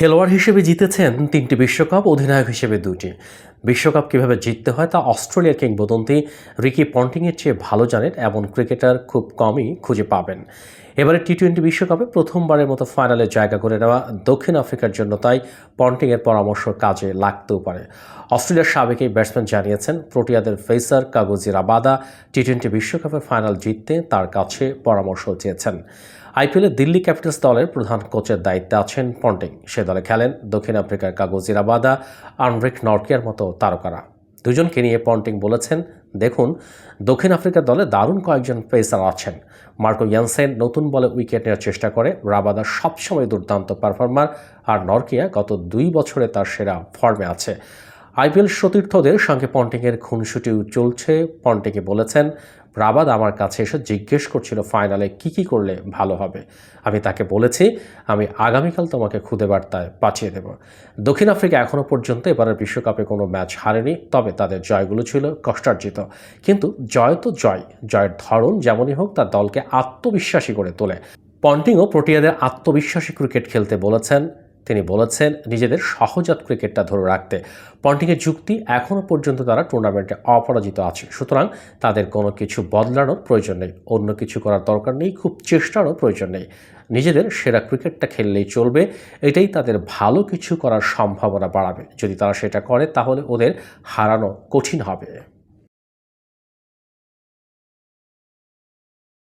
খেলোয়াড় হিসেবে জিতেছেন তিনটি বিশ্বকাপ, অধিনায়ক হিসেবে দুটি বিশ্বকাপ কীভাবে জিততে হয় তা অস্ট্রেলিয়ার কিংবদন্তি রিকি পন্টিংয়ের চেয়ে ভালো জানেন এমন ক্রিকেটার খুব কমই খুঁজে পাবেন। এবারে টি টোয়েন্টি বিশ্বকাপে প্রথমবারের মতো ফাইনালে জায়গা করে নেওয়া দক্ষিণ আফ্রিকার জন্য তাই পন্টিংয়ের পরামর্শ কাজে লাগতেও পারে। অস্ট্রেলিয়ার সাবেক এই ব্যাটসম্যান জানিয়েছেন, প্রোটিয়াদের pacer Kagiso Rabada T twenty বিশ্বকাপের ফাইনাল জিততে তার কাছে পরামর্শ চেয়েছেন। আইপিএলে দিল্লি ক্যাপিটালস দলের প্রধান কোচের দায়িত্বে আছেন পন্টিং। সে দলে খেলেন দক্ষিণ আফ্রিকার কাগজি রাবাদা আনরিক নর্কিয়ার মতো তারকারা। দুজনকে নিয়ে পন্টিং বলেছেন, দেখুন, দক্ষিণ আফ্রিকার দলে দারুণ কয়েকজন পেসার আছেন। মার্কো ইয়ানসেন নতুন বলে উইকেট নেওয়ার চেষ্টা করে রাবাদা সবসময় দুর্দান্ত পারফর্মার, আর নরকিয়া গত দুই বছরে তার সেরা ফর্মে আছে। আইপিএল সতীর্থদের সঙ্গে পন্টিংয়ের খুনসুটিও চলছে। পন্টিংয়ে বলেছেন রাবাদ আমার কাছে এসে জিজ্ঞেস করছিল, ফাইনালে কি কি করলে ভালো হবে? আমি তাকে বলেছি, আমি আগামীকাল তোমাকে খুদে বার্তায় পাঠিয়ে দেব। দক্ষিণ আফ্রিকা এখনও পর্যন্ত এবারের বিশ্বকাপে কোনো ম্যাচ হারেনি, তবে তাদের জয়গুলো ছিল কষ্টার্জিত। কিন্তু জয় তো জয়, জয়ের ধরন যেমনই হোক, তার দলকে আত্মবিশ্বাসী করে তোলে। পন্টিংও প্রোটিয়াদের আত্মবিশ্বাসী ক্রিকেট খেলতে বলেছেন তিনি বলেছেন নিজেদের সহজাত ক্রিকেটটা ধরে রাখতে। পন্টিংয়ের যুক্তি এখনও পর্যন্ত তারা টুর্নামেন্টে অপরাজিত আছে। সুতরাং তাদের কোনো কিছু বদলানোর প্রয়োজন নেই। অন্য কিছু করার দরকার নেই, খুব চেষ্টারও প্রয়োজন নেই। নিজেদের সেরা ক্রিকেটটা খেললেই চলবে, এটাই তাদের ভালো কিছু করার সম্ভাবনা বাড়াবে। যদি তারা সেটা করে, তাহলে ওদের হারানো কঠিন হবে।